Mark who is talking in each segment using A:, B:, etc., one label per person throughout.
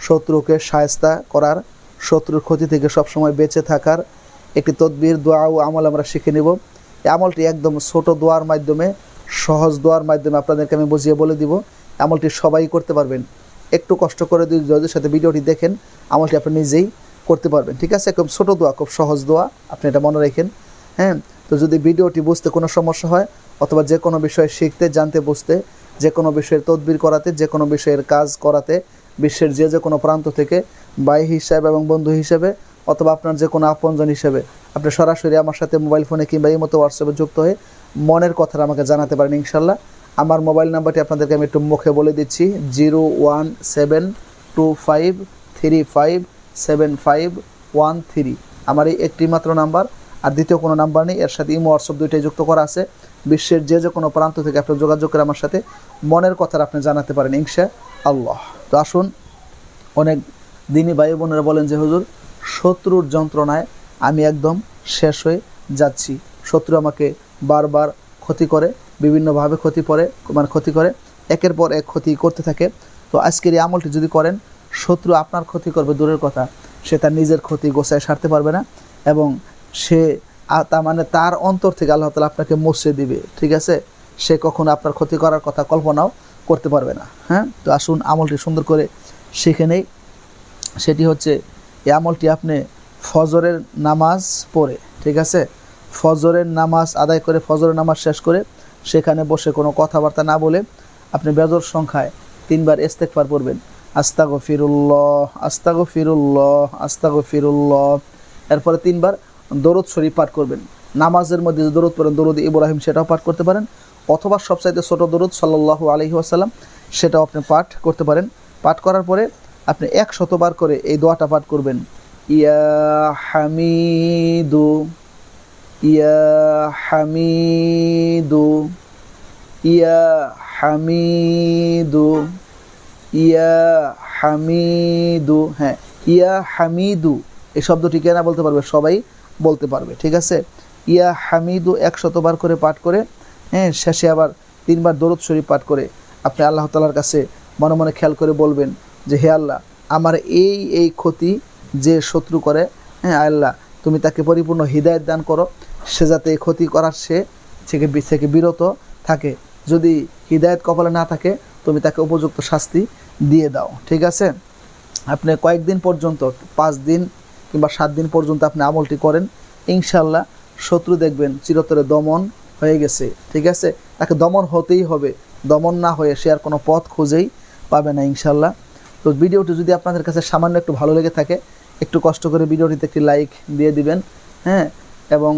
A: শত্রুকে সায়স্তা করার, শত্রুর ক্ষতি থেকে সবসময় বেঁচে থাকার একটি তদবির, দোয়া ও আমল আমরা শিখে নেব। এই আমলটি একদম ছোট দোয়ার মাধ্যমে, সহজ দোয়ার মাধ্যমে আপনাদেরকে আমি বুঝিয়ে বলে দিব। আমলটি সবাই করতে পারবেন। একটু কষ্ট করে যদি সাথে ভিডিওটি দেখেন, আমলটি আপনি নিজেই করতে পারবেন। ঠিক আছে? খুব ছোট দোয়া, খুব সহজ দোয়া। আপনি এটা মনে রাখেন। হ্যাঁ? তো যদি ভিডিওটি বুঝতে কোনো সমস্যা হয়, অথবা যে কোনো বিষয়ে শিখতে, জানতে, বুঝতে, যে কোনো বিষয়ের তদবির করাতে, যে কোনো বিষয়ের কাজ করাতে বিশ্বের যে যে কোনো প্রান্ত থেকে ভাই হিসাবে এবং বন্ধু হিসেবে অথবা আপনার যে কোনো আপনজন হিসেবে আপনি সরাসরি আমার সাথে মোবাইল ফোনে কিংবা এই মতো হোয়াটসঅ্যাপে যুক্ত হয়ে মনের কথাটা আমাকে জানাতে পারেন ইনশাল্লাহ আমার মোবাইল নাম্বারটি আপনাদেরকে আমি একটু মুখে বলে দিচ্ছি, zero one seven two five three five seven five one three. আমার এই একটি মাত্র নাম্বার, আর দ্বিতীয় কোনো নাম্বার নেই। এর সাথে ইমো হোয়াটসঅ্যাপ দুইটাই যুক্ত করা আছে। বিশ্বের যে যে কোনো প্রান্ত থেকে আপনি যোগাযোগ করে আমার সাথে মনের কথাটা আপনি জানাতে পারেন ইনশা আল্লাহ তো আসুন, অনেক দিনই ভাই বোনেরা বলেন যে, হুজুর, শত্রুর যন্ত্রণায় আমি একদম শেষ হয়ে যাচ্ছি। শত্রু আমাকে বারবার ক্ষতি করে, বিভিন্নভাবে ক্ষতি করে মানে ক্ষতি করে, একের পর এক ক্ষতি করতে থাকে। তো আজকের এই আমলটি যদি করেন, শত্রু আপনার ক্ষতি করবে, দূরের কথা। সে তার নিজের ক্ষতি গোছায় সারতে পারবে না এবং সে তার মানে তার অন্তর থেকে আল্লাহ তালা আপনাকে মুছে দিবে। ঠিক আছে? সে কখনো আপনার ক্ষতি করার কথা কল্পনাও করতে পারবে না হ্যাঁ? তো আসুন, আমলটি সুন্দর করে শিখে নেই। সেটি হচ্ছে, এই আমলটি আপনি ফজরের নামাজ পড়ে, ঠিক আছে? ফজরের নামাজ আদায় করে ফজরের নামাজ শেষ করে সেখানে বসে কোনো কথাবার্তা না বলে আপনি বেজর সংখ্যায় তিনবার ইস্তেকবার পড়বেন। আস্তাগো ফিরুল্লাহ আস্তাগো ফিরুল্লাহ আস্তাগো ফিরুল্লাহ এরপরে তিনবার দরুদ শরীফ পাঠ করবেন। নামাজের মধ্যে যে দরুদ পড়েন, দরুদ ইব্রাহিম সেটাও পাঠ করতে পারেন। অথবা সবচাইতে ছোট দরুদ সাল্লাল্লাহু আলহি আসাল্লাম সেটাও আপনি পাঠ করতে পারেন। পাঠ করার পরে আপনি এক শতবার করে এই দোয়াটা পাঠ করবেন। ইয়া হামিদু ইয়া হামিদু ইয়া হামিদু ইয়া হামিদু হ্যাঁ ইয়া হামিদু, এই শব্দটি কেনা বলতে পারবে? সবাই বলতে পারবে, ঠিক আছে? ইয়া হামিদু একশতবার করে পাঠ করে হ্যাঁ শেষে আবার তিনবার দরুদ শরীফ পাঠ করে আপনি আল্লাহ তালার কাছে মনে মনে খেয়াল করে বলবেন যে, হে আল্লাহ, আমার এই এই ক্ষতি যে শত্রু করে হ্যাঁ আল্লাহ, তুমি তাকে পরিপূর্ণ হৃদায়ত দান করো। সে যাতে এই ক্ষতি করার সে থেকে থেকে বিরত থাকে। যদি হৃদায়ত কপালে না থাকে, তুমি তাকে উপযুক্ত শাস্তি দিয়ে দাও। ঠিক আছে? আপনি কয়েকদিন পর্যন্ত, পাঁচ দিন কিংবা সাত দিন পর্যন্ত আপনি আমলটি করেন। ইনশাল্লাহ শত্রু দেখবেন চিরতরে দমন হয়ে গেছে। ঠিক আছে? তাকে দমন হতেই হবে। দমন না হয়ে সে আর কোনো পথ খুঁজেই পাবে না ইনশাল্লাহ তো ভিডিওটি যদি আপনাদের কাছে সামান্য একটু ভালো লেগে থাকে, একটু কষ্ট করে ভিডিওটিতে একটি লাইক দিয়ে দিবেন হ্যাঁ? এবং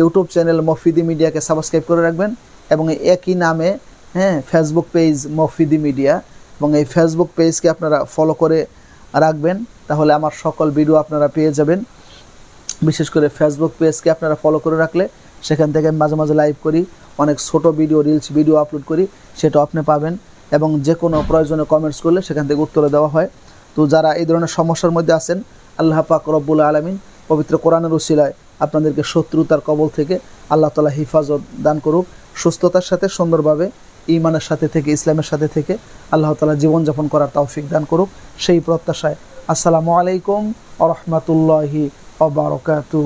A: ইউটিউব চ্যানেল মফিদি মিডিয়াকে সাবস্ক্রাইব করে রাখবেন এবং একই নামে হ্যাঁ ফেসবুক পেজ মফিদি মিডিয়া এবং এই ফেসবুক পেজকে আপনারা ফলো করে রাখবেন, তাহলে আমার সকল ভিডিও আপনারা পেয়ে যাবেন। বিশেষ করে ফেসবুক পেজকে আপনারা ফলো করে রাখলে সেখান থেকে আমি মাঝে মাঝে লাইভ করি, অনেক ছোট ভিডিও রিলস ভিডিও আপলোড করি সেটা আপনি পাবেন এবং যে কোনো প্রয়োজনে কমেন্টস করলে সেখান থেকে উত্তরে দেওয়া হয়। তো যারা এই ধরনের সমস্যার মধ্যে আছেন, আল্লাহ পাক রব্বুল আলমিন পবিত্র কোরআনের উসিলায় আপনাদেরকে শত্রুতার কবল থেকে আল্লাহ তালা হিফাজত দান করুক। সুস্থতার সাথে, সুন্দরভাবে ইমানের সাথে থেকে, ইসলামের সাথে থেকে আল্লাহ তালা জীবনযাপন করার তৌফিক দান করুক। সেই প্রত্যাশায় আসসালামু আলাইকুম আ রহমতুল্লাহি অবরকাতু